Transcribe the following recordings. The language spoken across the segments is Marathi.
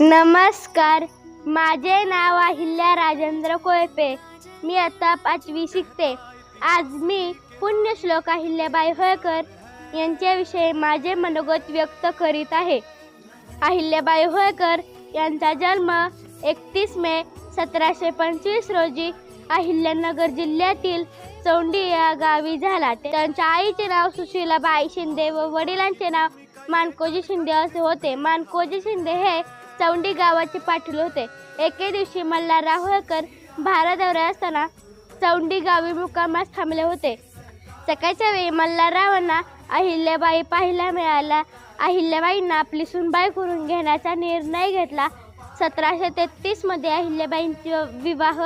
नमस्कार. माझे नाव अहिल्या राजेंद्र कोळपे. मी आता पाचवी शिकते. आज मी पुण्यश्लोक अहिल्याबाई होळकर यांच्याविषयी माझे मनोगत व्यक्त करीत आहे. अहिल्याबाई होळकर यांचा जन्म एकतीस मे सतराशे पंचवीस रोजी अहिल्यानगर जिल्ह्यातील चौंडी या गावी झाला. त्यांच्या आईचे नाव सुशीलाबाई शिंदे व वडिलांचे नाव मानकोजी शिंदे असे होते. मानकोजी शिंदे हे चौंडी गावाचे पाटील होते. एके दिवशी मल्हार होळकर भारत दौऱ्यात असताना चौंडी गावी मुक्कामास थांबले होते. सकाळच्या वेळी मल्हाररावांना अहिल्याबाई पाहायला मिळाला. अहिल्याबाईंना आपली सुनबाई करून घेण्याचा निर्णय घेतला. सतराशे तेहतीसमध्ये अहिल्याबाईंचा विवाह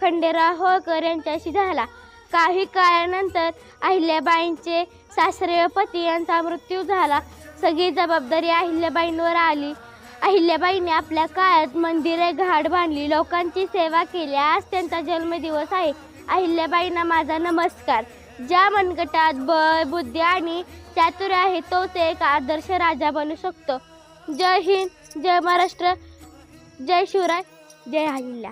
खंडेराव होळकर यांच्याशी झाला. काही काळानंतर अहिल्याबाईंचे सासरे व पती यांचा मृत्यू झाला. सगळी जबाबदारी अहिल्याबाईंवर आली. अहिल्याबाईंनी आपल्या काळात मंदिरे घाट बांधली लोकांची सेवा केली. आज त्यांचा जन्मदिवस आहे. अहिल्याबाईंना माझा नमस्कार. ज्या मनगटात बळ बुद्धी आणि चातुर्य आहे तोच एक आदर्श राजा बनू शकतो. जय हिंद जय महाराष्ट्र जय शिवराय जय अहिल्या.